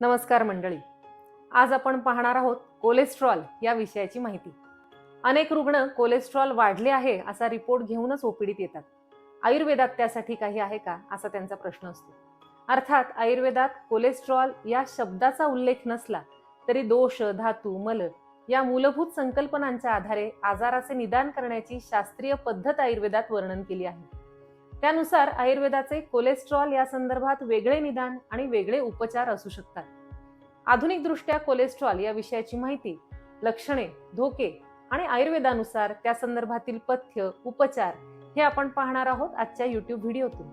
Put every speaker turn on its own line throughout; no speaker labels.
नमस्कार मंडळी. आज आपण पाहणार आहोत कोलेस्ट्रॉल या विषयाची माहिती. अनेक रुग्ण कोलेस्ट्रॉल वाढले आहे असा रिपोर्ट घेऊनच ओपीडीत येतात. आयुर्वेदात त्यासाठी काही आहे का असा त्यांचा प्रश्न असतो. अर्थात आयुर्वेदात कोलेस्ट्रॉल या शब्दाचा उल्लेख नसला तरी दोष धातू मल या मूलभूत संकल्पनांच्या आधारे आजाराचे निदान करण्याची शास्त्रीय पद्धत आयुर्वेदात वर्णन केली आहे. त्यानुसार आयुर्वेदाचे कोलेस्ट्रॉल या संदर्भात वेगळे निदान आणि वेगळे उपचार असू शकतात. आधुनिक दृष्ट्या कोलेस्ट्रॉल या विषयाची माहिती लक्षणे धोके आणि आयुर्वेदानुसार त्या संदर्भातील पथ्य उपचार हे आपण पाहणार आहोत आजच्या युट्यूब व्हिडिओतून.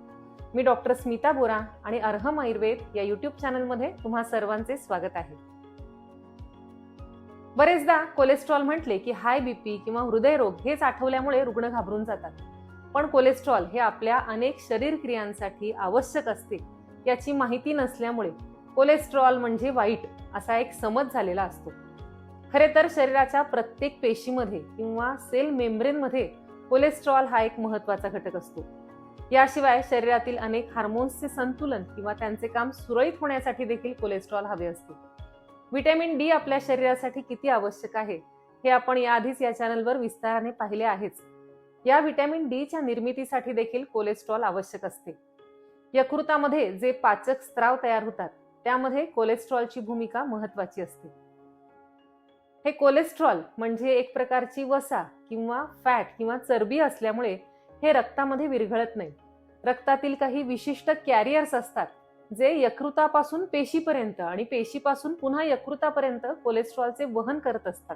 मी डॉक्टर स्मिता बोरा आणि अर्हम आयुर्वेद या युट्यूब चॅनलमध्ये तुम्हा सर्वांचे स्वागत आहे. बरेचदा कोलेस्ट्रॉल म्हटले की हाय बीपी किंवा हृदयरोग हेच आठवल्यामुळे रुग्ण घाबरून जातात. पण कोलेस्ट्रॉल हे आपल्या अनेक शरीर क्रियांसाठी आवश्यक असते याची माहिती नसल्यामुळे कोलेस्ट्रॉल म्हणजे वाईट असा एक समज झालेला असतो. खरे तर शरीराच्या प्रत्येक पेशीमध्ये किंवा सेल मेम्ब्रेनमध्ये कोलेस्ट्रॉल हा एक महत्त्वाचा घटक असतो. याशिवाय शरीरातील अनेक हार्मोन्सचे संतुलन किंवा त्यांचे काम सुरळीत होण्यासाठी देखील कोलेस्ट्रॉल हवे असते. व्हिटॅमिन डी आपल्या शरीरासाठी किती आवश्यक आहे हे आपण याआधीच या चॅनलवर विस्ताराने पाहिले आहेच. या व्हिटॅमिन डीच्या निर्मितीसाठी देखील कोलेस्ट्रॉल आवश्यक असते. यकृतामध्ये जे पाचक स्त्राव तयार होतात त्यामध्ये कोलेस्ट्रॉलची भूमिका महत्वाची असते. हे कोलेस्ट्रॉल म्हणजे एक प्रकारची वसा किंवा फॅट किंवा चरबी असल्यामुळे हे रक्तामध्ये विरघळत नाही. रक्तातील काही विशिष्ट कॅरियर्स असतात जे यकृतापासून पेशीपर्यंत आणि पेशीपासून पुन्हा यकृतापर्यंत कोलेस्ट्रॉलचे वहन करत असतात.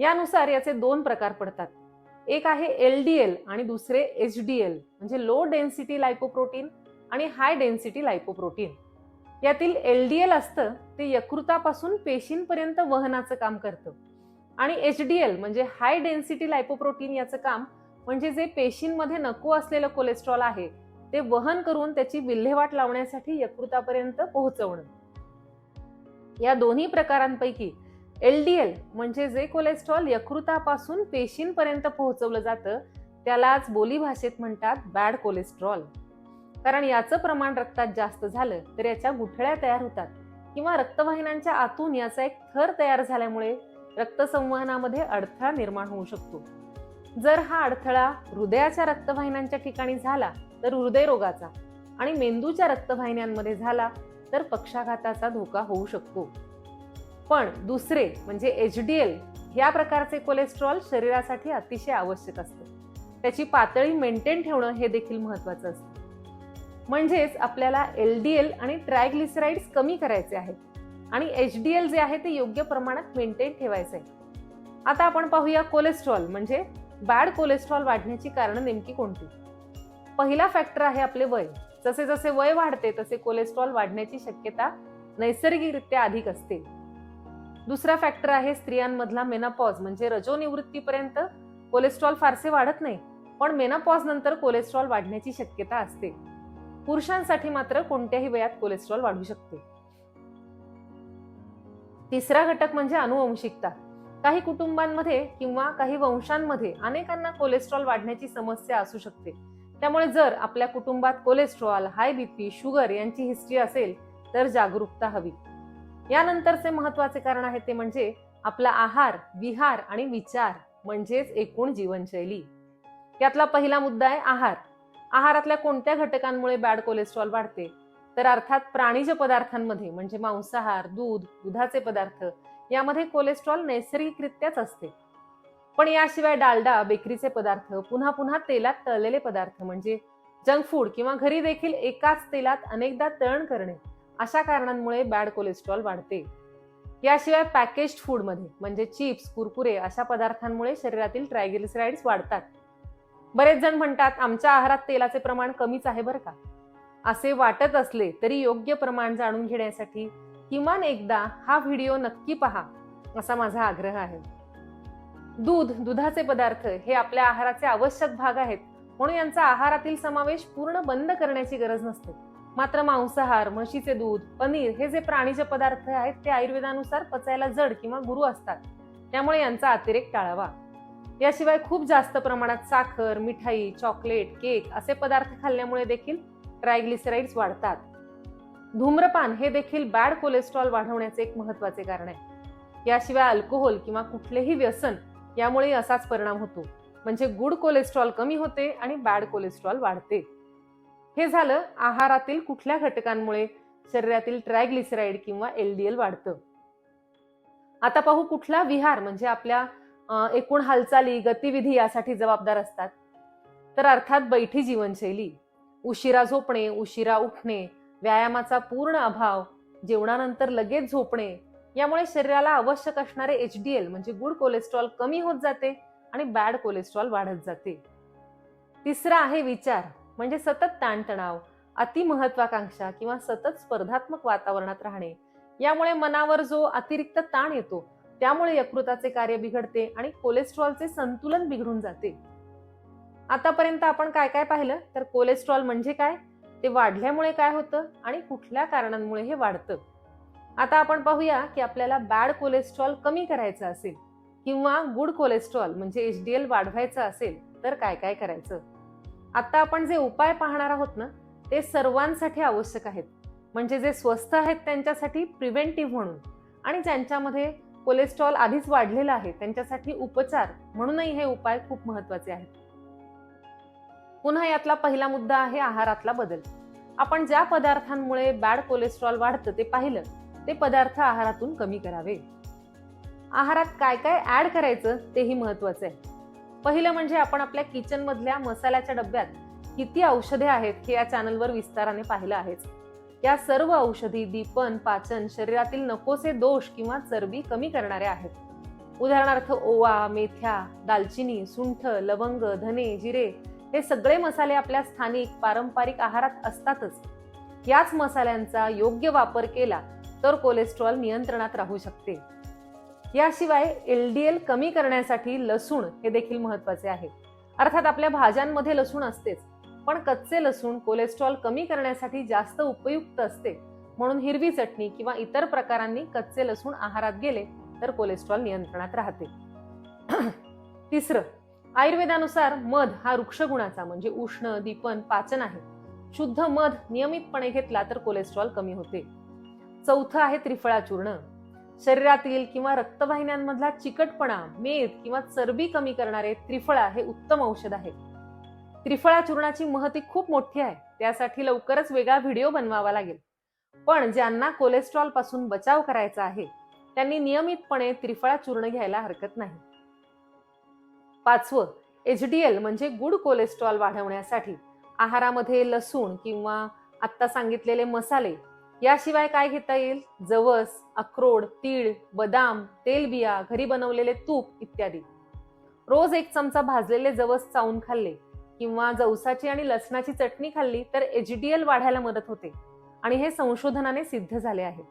यानुसार याचे दोन प्रकार पडतात. एक आहे एल डी एल आणि दुसरे एच डी एल म्हणजे लो डेन्सिटी लायपोप्रोटीन आणि हाय डेन्सिटी लायपोप्रोटीन यातील एल डी एल असतं ते यकृतापासून पेशींपर्यंत वहनाचं काम करतं. आणि एच डी एल म्हणजे हाय डेन्सिटी लायपोप्रोटीन याचं काम म्हणजे जे पेशींमध्ये नको असलेलं कोलेस्ट्रॉल आहे ते वहन करून त्याची विल्हेवाट लावण्यासाठी यकृतापर्यंत पोहोचवणं. या दोन्ही प्रकारांपैकी एल डी एल म्हणजे जे कोलेस्ट्रॉल यकृतापासून पेशींपर्यंत पोहोचवलं जातं त्यालाच बोलीभाषेत म्हणतात बॅड कोलेस्ट्रॉल कारण याचं प्रमाण रक्तात जास्त झालं तर याच्या गुठळ्या तयार होतात. किंवा रक्तवाहिन्यांच्या आतून याचा एक थर तयार झाल्यामुळे रक्तसंवहनामध्ये अडथळा निर्माण होऊ शकतो. जर हा अडथळा हृदयाच्या रक्तवाहिन्यांच्या ठिकाणी झाला तर हृदयरोगाचा आणि मेंदूच्या रक्तवाहिन्यांमध्ये झाला तर पक्षाघाताचा धोका होऊ शकतो. पण दुसरे म्हणजे एच डी एल या प्रकारचे कोलेस्ट्रॉल शरीरासाठी अतिशय आवश्यक असते. त्याची पातळी मेंटेन ठेवणं हे देखील महत्त्वाचं असतं. म्हणजेच आपल्याला एल डी एल आणि ट्रायग्लिसराईड्स कमी करायचे आहेत आणि एच डी एल जे आहे ते योग्य प्रमाणात मेंटेन ठेवायचं आहे आता आपण पाहूया कोलेस्ट्रॉल म्हणजे बॅड कोलेस्ट्रॉल वाढण्याची कारणं नेमकी कोणती? पहिला फॅक्टर आहे आपले वय. जसे जसे वय वाढते तसे कोलेस्ट्रॉल वाढण्याची शक्यता नैसर्गिकरित्या अधिक असते. दुसरा फॅक्टर आहे स्त्रियांमधला मेनापॉज म्हणजे रजोनिवृत्तीपर्यंत कोलेस्ट्रॉल फारसे वाढत नाही पण मेनापॉज नंतर कोलेस्ट्रॉल वाढण्याची शक्यता असते. पुरुषांसाठी मात्र कोणत्याही वयात कोलेस्ट्रॉल वाढू शकते. तिसरा घटक म्हणजे अनुवंशिकता. काही कुटुंबांमध्ये किंवा काही वंशांमध्ये अनेकांना कोलेस्ट्रॉल वाढण्याची समस्या असू शकते. त्यामुळे जर आपल्या कुटुंबात कोलेस्ट्रॉल हाय बीपी शुगर यांची हिस्ट्री असेल तर जागरूकता हवी. यानंतरचे महत्त्वाचे कारण आहे ते म्हणजे आपला आहार विहार आणि विचार म्हणजेच एकूण जीवनशैली. यातला पहिला मुद्दा आहे आहार. आहारातल्या कोणत्या घटकांमुळे बॅड कोलेस्ट्रॉल वाढते? तर अर्थात प्राणीज पदार्थांमध्ये म्हणजे मांसाहार दूध दुधाचे पदार्थ यामध्ये कोलेस्ट्रॉल नैसर्गिकरित्याच असते. पण याशिवाय डालडा बेकरीचे पदार्थ पुन्हा पुन्हा तेलात तळलेले पदार्थ म्हणजे जंक फूड किंवा घरी देखील एकाच तेलात अनेकदा तळण करणे अशा कारणांमुळे बॅड कोलेस्ट्रॉल वाढते. याशिवाय पॅकेज्ड फूडमध्ये म्हणजे चिप्स कुरकुरे अशा पदार्थांमुळे शरीरातील ट्रायग्लिसराइड्स वाढतात. बरेच जण म्हणतात आमच्या आहारात तेलाचे प्रमाण कमीच आहे बरं का? असे वाटत असले तरी योग्य प्रमाण जाणून घेण्यासाठी किमान एकदा हा व्हिडिओ नक्की पहा असा माझा आग्रह आहे. दूध दुधाचे पदार्थ हे आपल्या आहाराचे आवश्यक भाग आहेत म्हणून यांचा आहारातील समावेश पूर्ण बंद करण्याची गरज नसते. मात्र मांसाहार म्हशीचे दूध पनीर हे जे प्राणीचे पदार्थ आहेत ते आयुर्वेदानुसार पचायला जड किंवा गुरु असतात. त्यामुळे यांचा अतिरेक टाळावा. याशिवाय खूप जास्त प्रमाणात साखर मिठाई चॉकलेट केक असे पदार्थ खाल्ल्यामुळे देखील ट्रायग्लिसराईड्स वाढतात. धूम्रपान हे देखील बॅड कोलेस्ट्रॉल वाढवण्याचे एक महत्त्वाचे कारण आहे. याशिवाय अल्कोहोल किंवा कुठलेही व्यसन यामुळे असाच परिणाम होतो. म्हणजे गुड कोलेस्ट्रॉल कमी होते आणि बॅड कोलेस्ट्रॉल वाढते. हे झालं आहारातील कुठल्या घटकांमुळे? शरीरातील ट्रायग्लिसराईड किंवा एलडीएल वाढतं. आता पाहू कुठला विहार म्हणजे आपल्या एकूण हालचाली गतिविधी यासाठी जबाबदार असतात? तर अर्थात बैठी जीवनशैली. उशिरा झोपणे उशिरा उठणे व्यायामाचा पूर्ण अभाव जेवणानंतर लगेच झोपणे यामुळे शरीराला आवश्यक असणारे एच डी एल म्हणजे गुड कोलेस्ट्रॉल कमी होत जाते आणि बॅड कोलेस्ट्रॉल वाढत जाते. तिसरा आहे विचार. म्हणजे सतत ताणतणाव अति महत्वाकांक्षा किंवा सतत स्पर्धात्मक वातावरणात राहणे यामुळे मनावर जो अतिरिक्त ताण येतो त्यामुळे यकृताचे कार्य बिघडते आणि कोलेस्ट्रॉलचे संतुलन बिघडून जाते. आतापर्यंत आपण काय काय पाहिलं? तर कोलेस्ट्रॉल म्हणजे काय? ते वाढल्यामुळे काय होतं आणि कुठल्या कारणांमुळे हे वाढतं? आता आपण पाहूया की आपल्याला बॅड कोलेस्ट्रॉल कमी करायचं असेल किंवा गुड कोलेस्ट्रॉल म्हणजे एच डी एल वाढवायचं असेल तर काय काय करायचं? आता आपण जे उपाय पाहणार आहोत ना ते सर्वांसाठी आवश्यक आहेत. म्हणजे जे स्वस्त आहेत त्यांच्यासाठी प्रिव्हेंटिव्ह म्हणून. आणि ज्यांच्यामध्ये कोलेस्ट्रॉल आधीच वाढलेलं आहे त्यांच्यासाठी उपचार म्हणूनही हे उपाय खूप महत्त्वाचे आहेत. पुन्हा यातला पहिला मुद्दा आहे आहारातला बदल. आपण ज्या पदार्थांमुळे बॅड कोलेस्ट्रॉल वाढतं ते पाहिलं ते पदार्थ आहारातून कमी करावे. आहारात काय काय ऍड करायचं तेही महत्वाचं आहे. पहिलं म्हणजे आपण आपल्या किचनमधल्या मसाल्याच्या डब्यात किती औषधे आहेत हे या चॅनलवर विस्ताराने पाहिलं आहेच. या सर्व औषधी दीपन पाचन शरीरातील नकोसे दोष किंवा चरबी कमी करणाऱ्या आहेत. उदाहरणार्थ ओवा मेथ्या दालचिनी सुंठ लवंग धने जिरे हे सगळे मसाले आपल्या स्थानिक पारंपरिक आहारात असतातच. याच मसाल्यांचा योग्य वापर केला तर कोलेस्ट्रॉल नियंत्रणात राहू शकते. याशिवाय एल डी एल कमी करण्यासाठी लसूण हे देखील महत्त्वाचे आहे. अर्थात आपल्या भाज्यांमध्ये लसूण असतेच पण कच्चे लसूण कोलेस्ट्रॉल कमी करण्यासाठी जास्त उपयुक्त असते. म्हणून हिरवी चटणी किंवा इतर प्रकारांनी कच्चे लसूण आहारात गेले तर कोलेस्ट्रॉल नियंत्रणात राहते. तिसरं आयुर्वेदानुसार मध हा वृक्षगुणाचा म्हणजे उष्ण दीपन पाचन आहे. शुद्ध मध नियमितपणे घेतला तर कोलेस्ट्रॉल कमी होते. चौथं आहे त्रिफळा चूर्ण शरीरातील किंवा रक्तवाहिन्यांमधला चिकटपणा मेद किंवा चरबी कमी करणारे त्रिफळा हे उत्तम औषध आहे. त्रिफळा चूर्णाची महती खूप मोठी आहे. त्यासाठी लवकरच वेगळा व्हिडिओ बनवावा लागेल. पण ज्यांना कोलेस्ट्रॉलपासून बचाव करायचा आहे त्यांनी नियमितपणे त्रिफळा चूर्ण घ्यायला हरकत नाही. पाचवं एच डी एल म्हणजे गुड कोलेस्ट्रॉल वाढवण्यासाठी आहारामध्ये लसूण किंवा आत्ता सांगितलेले मसाले याशिवाय काय घेता येईल? जवस अक्रोड तीळ बदाम तेलबिया घरी बनवलेले तूप इत्यादी. रोज एक चमचा भाजलेले जवस चावून खाल्ले किंवा जवसाची आणि लसणाची चटणी खाल्ली तर एचडीएल डी एल वाढायला मदत होते आणि हे संशोधनाने सिद्ध झाले आहे.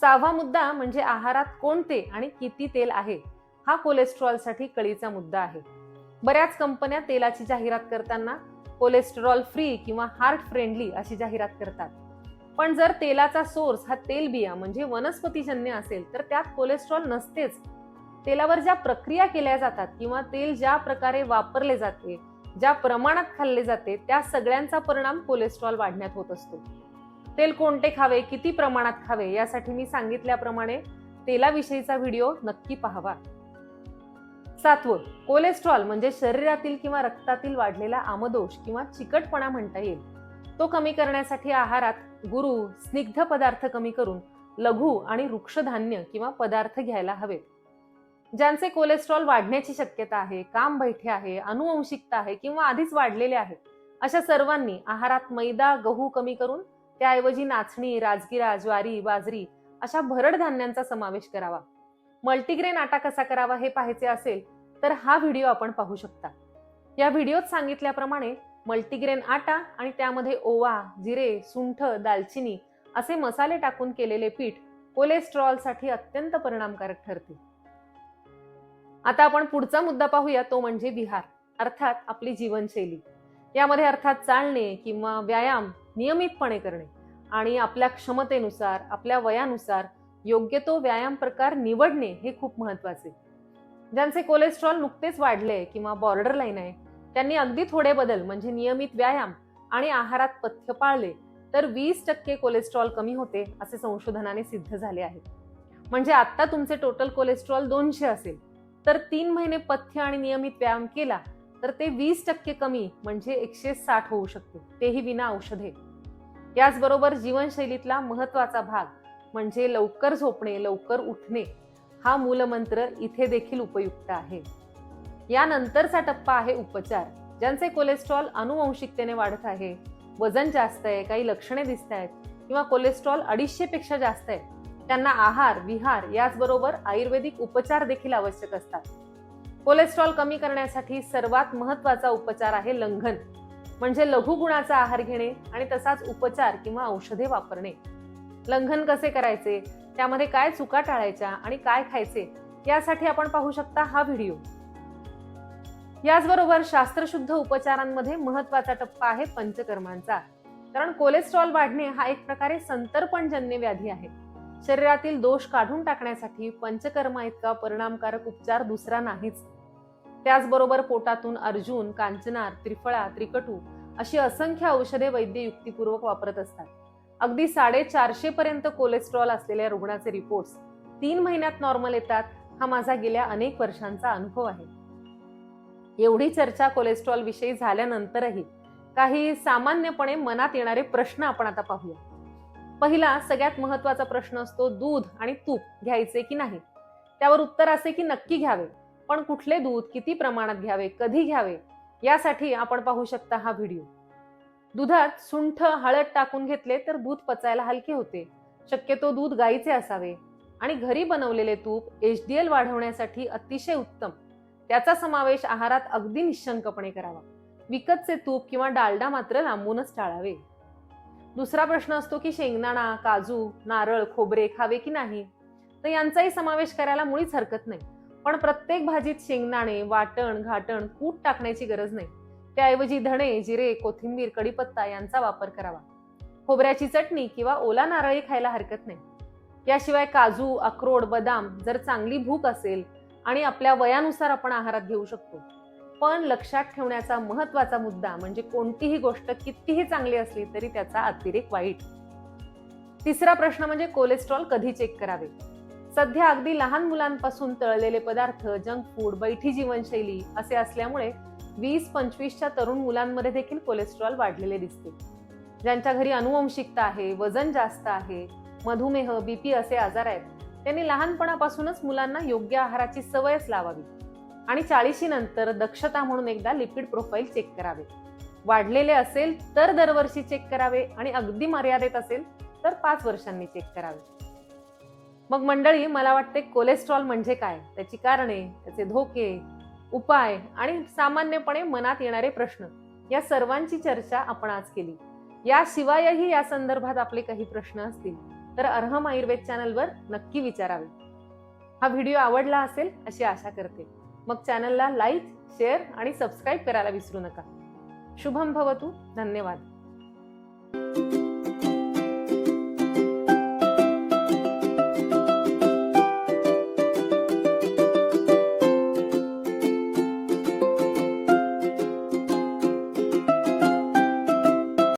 सहावा मुद्दा म्हणजे आहारात कोणते आणि किती तेल आहे? हा कोलेस्ट्रॉलसाठी कळीचा मुद्दा आहे. बऱ्याच कंपन्या तेलाची जाहिरात करताना कोलेस्ट्रॉल फ्री किंवा हार्ट फ्रेंडली अशी जाहिरात करतात. पण जर तेलाचा सोर्स हा तेलबिया म्हणजे वनस्पतीजन्य असेल तर त्यात कोलेस्ट्रॉल नसतेच. तेलावर ज्या प्रक्रिया केल्या जातात किंवा तेल ज्या प्रकारे वापरले जाते ज्या प्रमाणात खाल्ले जाते त्या सगळ्यांचा परिणाम कोलेस्ट्रॉल वाढण्यात होत असतो. तेल कोणते खावे किती प्रमाणात खावे यासाठी मी सांगितल्याप्रमाणे तेलाविषयीचा व्हिडिओ नक्की पाहावा. सातवं कोलेस्ट्रॉल म्हणजे शरीरातील किंवा रक्तातील वाढलेला आमदोष किंवा चिकटपणा म्हणता येईल. तो कमी करण्यासाठी आहारात गुरु स्निग्ध पदार्थ कमी करून लघु आणि वृक्षधान्य किंवा पदार्थ घ्यायला हवेत. ज्यांचे कोलेस्ट्रॉल वाढण्याची शक्यता आहे काम बैठे आहे अनुवंशिकता आहे किंवा आधीच वाढलेले आहे अशा सर्वांनी आहारात मैदा गहू कमी करून त्याऐवजी नाचणी राजगिरा ज्वारी बाजरी अशा भरड धान्यांचा समावेश करावा. मल्टीग्रेन आटा कसा करावा हे पाहायचे असेल तर हा व्हिडिओ आपण पाहू शकता. या व्हिडिओत सांगितल्याप्रमाणे मल्टीग्रेन आटा आणि त्यामध्ये ओवा जिरे सुंठ दालचिनी असे मसाले टाकून केलेले पीठ कोलेस्ट्रॉलसाठी अत्यंत परिणामकारक ठरते. आता आपण पुढचा मुद्दा पाहूया तो म्हणजे विहार अर्थात आपली जीवनशैली. यामध्ये अर्थात चालणे किंवा व्यायाम नियमितपणे करणे आणि आपल्या क्षमतेनुसार आपल्या वयानुसार योग्य तो व्यायाम प्रकार निवडणे हे खूप महत्त्वाचे ज्यांचे कोलेस्ट्रॉल नुकतेच वाढले किंवा बॉर्डर लाईन आहे त्यांनी अगदी थोडे बदल म्हणजे नियमित व्यायाम आणि आहारात पथ्य पाळले तर वीस टक्के कोलेस्ट्रॉल कमी होते असे संशोधनाने सिद्ध झाले आहे. म्हणजे आत्ता तुमचे टोटल कोलेस्ट्रॉल दोनशे असेल तर तीन महिने पथ्य आणि नियमित व्यायाम केला तर ते वीस टक्के कमी म्हणजे एकशे साठ होऊ शकते तेही विना औषधे. याचबरोबर जीवनशैलीतला महत्त्वाचा भाग म्हणजे लवकर झोपणे लवकर उठणे हा मूलमंत्र इथे देखील उपयुक्त आहे. यानंतरचा टप्पा आहे उपचार ज्यांचे कोलेस्ट्रॉल अनुवंशिकतेने वाढत आहे. वजन जास्त आहे काही लक्षणे दिसत आहेत किंवा कोलेस्ट्रॉल अडीचशे पेक्षा जास्त आहे. त्यांना आहार विहार याचबरोबर आयुर्वेदिक उपचार देखील आवश्यक असतात. कोलेस्ट्रॉल कमी करण्यासाठी सर्वात महत्त्वाचा उपचार आहे लंघन म्हणजे लघुगुणाचा आहार घेणे आणि तसाच उपचार किंवा औषधे वापरणे. लंघन कसे करायचे त्यामध्ये काय चुका टाळायच्या आणि काय खायचे यासाठी आपण पाहू शकता हा व्हिडिओ. याचबरोबर शास्त्रशुद्ध उपचारांमध्ये महत्त्वाचा टप्पा आहे पंचकर्मांचा. कारण कोलेस्ट्रॉल वाढणे हा एक प्रकारे संतर्पणजन्य व्याधी आहे. शरीरातील दोष काढून टाकण्यासाठी पंचकर्मा इतका परिणामकारक उपचार दुसरा नाहीच. त्याचबरोबर पोटातून अर्जुन कांचनार त्रिफळा त्रिकटू अशी असंख्य औषधे वैद्य युक्तीपूर्वक वापरत असतात. अगदी साडेचारशे पर्यंत कोलेस्ट्रॉल असलेल्या रुग्णाचे रिपोर्ट्स तीन महिन्यात नॉर्मल येतात हा माझा गेल्या अनेक वर्षांचा अनुभव आहे. एवढी चर्चा कोलेस्ट्रॉल विषयी झाल्यानंतरही काही सामान्यपणे मनात येणारे प्रश्न आपण आता पाहूया. पहिला सगळ्यात महत्त्वाचा प्रश्न असतो दूध आणि तूप घ्यायचे की नाही? त्यावर उत्तर असे की नक्की घ्यावे पण कुठले दूध किती प्रमाणात घ्यावे कधी घ्यावे यासाठी आपण पाहू शकता हा व्हिडिओ दुधात सुंठ हळद टाकून घेतले तर दूध पचायला हलके होते. शक्यतो दूध गाईचे असावे. आणि घरी बनवलेले तूप एच डी एल वाढवण्यासाठी अतिशय उत्तम. त्याचा समावेश आहारात अगदी निशंकपणे करावा. विकतचे तूप किंवा डालडा मात्र लांबूनच टाळावे. दुसरा प्रश्न असतो की शेंगदाणा काजू नारळ खोबरे खावे की नाही? तर यांचाही समावेश करायला मुळीच हरकत नाही. पण प्रत्येक भाजीत शेंगदाणे वाटण घाटण कूट टाकण्याची गरज नाही. त्याऐवजी धणे जिरे कोथिंबीर कडीपत्ता यांचा वापर करावा. खोबऱ्याची चटणी किंवा ओला नारळी खायला हरकत नाही. याशिवाय काजू अक्रोड बदाम जर चांगली भूक असेल आणि आपल्या वयानुसार आपण आहारात घेऊ शकतो. पण लक्षात ठेवण्याचा महत्त्वाचा मुद्दा म्हणजे कोणतीही गोष्ट कितीही चांगली असली तरी त्याचा अतिरेक वाईट. तिसरा प्रश्न म्हणजे कोलेस्ट्रॉल कधी चेक करावे? सध्या अगदी लहान मुलांपासून तळलेले पदार्थ जंक फूड बैठी जीवनशैली असे असल्यामुळे वीस पंचवीसच्या तरुण मुलांमध्ये देखील कोलेस्ट्रॉल वाढलेले दिसते. ज्यांच्या घरी अनुवंशिकता आहे वजन जास्त आहे मधुमेह बीपी असे आजार आहेत. त्यांनी लहानपणापासूनच मुलांना योग्य आहाराची सवयच लावावी आणि चाळीशी नंतर दक्षता म्हणून एकदा लिपिड प्रोफाईल चेक करावे. वाढलेले असेल तर दरवर्षी चेक करावे आणि अगदी मर्यादेत असेल तर पाच वर्षांनी चेक करावे. मग मंडळी मला वाटते कोलेस्ट्रॉल म्हणजे काय? त्याची कारणे त्याचे धोके उपाय आणि सामान्यपणे मनात येणारे प्रश्न या सर्वांची चर्चा आपण आज केली. याशिवायही या संदर्भात आपले काही प्रश्न असतील. तर अर्हम आयुर्वेद चॅनलवर नक्की विचारावे. हा व्हिडिओ आवडला असेल अशी आशा करते. मग चॅनलला लाईक शेअर आणि सबस्क्राईब करायला विसरू नका. शुभम भवतू. धन्यवाद.